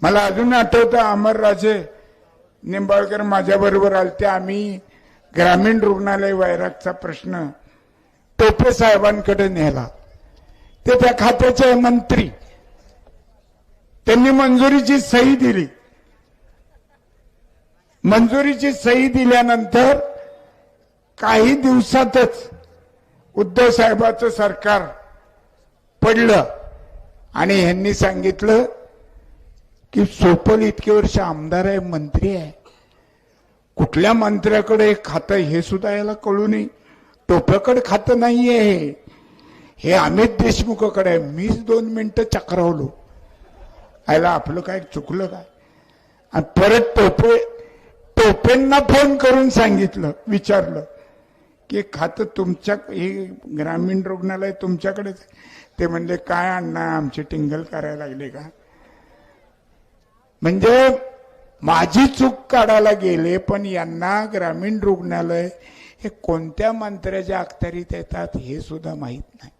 मला अजून आठवतं अमरराजे निंबाळकर माझ्याबरोबर आलते. आम्ही ग्रामीण रुग्णालय वैरागचा प्रश्न टोपे साहेबांकडे नेला. ते त्या खात्याचे मंत्री. त्यांनी मंजुरीची सही दिली. मंजुरीची सही दिल्यानंतर काही दिवसातच उद्धव साहेबाचं सरकार पडलं. आणि यांनी सांगितलं की सोपल इतके वर्ष आमदार आहे मंत्री आहे. कुठल्या मंत्र्याकडे खातं हे सुद्धा याला कळू नये. टोप्याकडे खातं नाही हे. हे अमित देशमुखाकडे आहे. मीच दोन मिनटं चक्रावलो. आयला आपलं काय चुकलं काय? आणि परत टोपे टोपेंना फोन करून सांगितलं विचारलं की खातं तुमच्या हे ग्रामीण रुग्णालय तुमच्याकडेच ते म्हणले काय अण्णा आमची टिंगल करायला लागले का? म्हणजे माझी चूक काढायला गेले पण यांना ग्रामीण रुग्णालय हे कोणत्या मंत्र्याच्या अखत्यारीत येतात हे सुद्धा माहीत नाही.